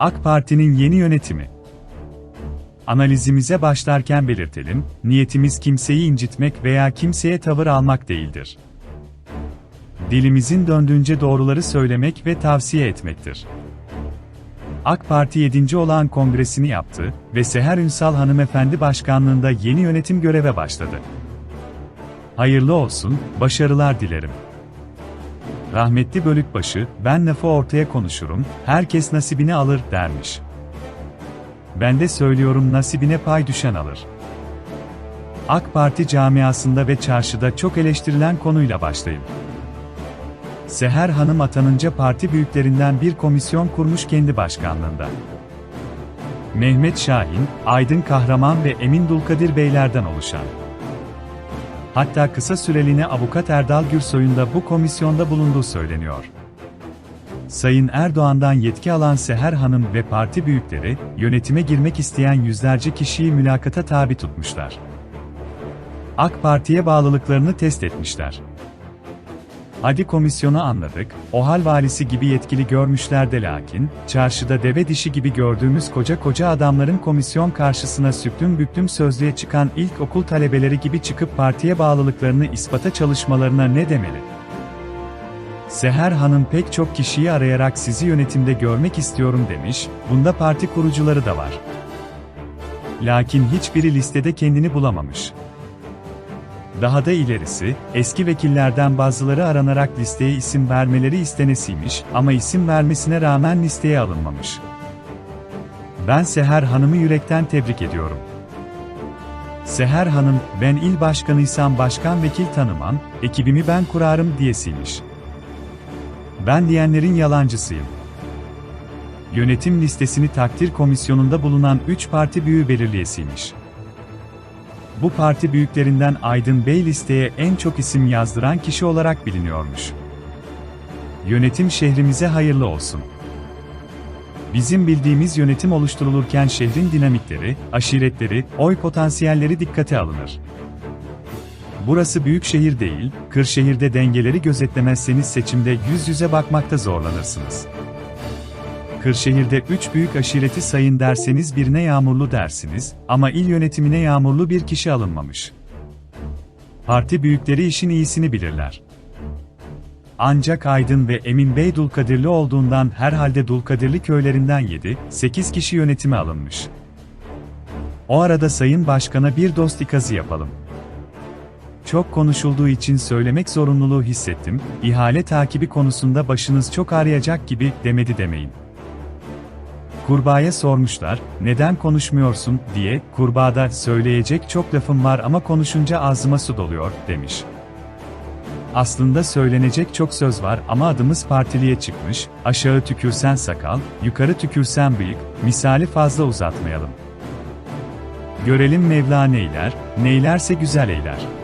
AK Parti'nin yeni yönetimi. Analizimize başlarken belirtelim, niyetimiz kimseyi incitmek veya kimseye tavır almak değildir. Dilimizin döndüğünce doğruları söylemek ve tavsiye etmektir. AK Parti 7. olan kongresini yaptı ve Seher Ünsal hanımefendi başkanlığında yeni yönetim göreve başladı. Hayırlı olsun, başarılar dilerim. Rahmetli Bölükbaşı, ben lafı ortaya konuşurum, herkes nasibini alır dermiş. Ben de söylüyorum nasibine pay düşen alır. AK Parti camiasında ve çarşıda çok eleştirilen konuyla başlayayım. Seher Hanım atanınca parti büyüklerinden bir komisyon kurmuş kendi başkanlığında. Mehmet Şahin, Aydın Kahraman ve Emin Dulkadir Beylerden oluşan. Hatta kısa süreliğine avukat Erdal Gürsoy'un da bu komisyonda bulunduğu söyleniyor. Sayın Erdoğan'dan yetki alan Seher Hanım ve parti büyükleri, yönetime girmek isteyen yüzlerce kişiyi mülakata tabi tutmuşlar. AK Parti'ye bağlılıklarını test etmişler. Hadi komisyonu anladık, OHAL valisi gibi yetkili görmüşler de lakin, çarşıda deve dişi gibi gördüğümüz koca koca adamların komisyon karşısına süklüm büklüm sözlüğe çıkan ilk okul talebeleri gibi çıkıp partiye bağlılıklarını ispata çalışmalarına ne demeli? Seher Hanım pek çok kişiyi arayarak sizi yönetimde görmek istiyorum demiş, bunda parti kurucuları da var. Lakin hiçbiri listede kendini bulamamış. Daha da ilerisi, eski vekillerden bazıları aranarak listeye isim vermeleri istenesiymiş ama isim vermesine rağmen listeye alınmamış. Ben Seher Hanım'ı yürekten tebrik ediyorum. Seher Hanım, ben il başkanıysam başkan vekil tanımam, ekibimi ben kurarım diyesiymiş. Ben diyenlerin yalancısıyım. Yönetim listesini takdir komisyonunda bulunan 3 parti büyüğü belirleyesiymiş. Bu parti büyüklerinden Aydın Bey listeye en çok isim yazdıran kişi olarak biliniyormuş. Yönetim şehrimize hayırlı olsun. Bizim bildiğimiz yönetim oluşturulurken şehrin dinamikleri, aşiretleri, oy potansiyelleri dikkate alınır. Burası büyük şehir değil, Kırşehir'de dengeleri gözetlemezseniz seçimde yüz yüze bakmakta zorlanırsınız. Kırşehir'de üç büyük aşireti sayın derseniz birine yağmurlu dersiniz, ama il yönetimine yağmurlu bir kişi alınmamış. Parti büyükleri işin iyisini bilirler. Ancak Aydın ve Emin Bey Dulkadirli olduğundan herhalde Dulkadirli köylerinden 7, 8 kişi yönetime alınmış. O arada Sayın Başkan'a bir dost ikazı yapalım. Çok konuşulduğu için söylemek zorunluluğu hissettim, ihale takibi konusunda başınız çok ağrıyacak gibi demedi demeyin. Kurbağaya sormuşlar, neden konuşmuyorsun diye, kurbağada söyleyecek çok lafım var ama konuşunca ağzıma su doluyor, demiş. Aslında söylenecek çok söz var ama adımız partiliye çıkmış, aşağı tükürsen sakal, yukarı tükürsen bıyık, misali fazla uzatmayalım. Görelim Mevla neyler, neylerse güzel eyler.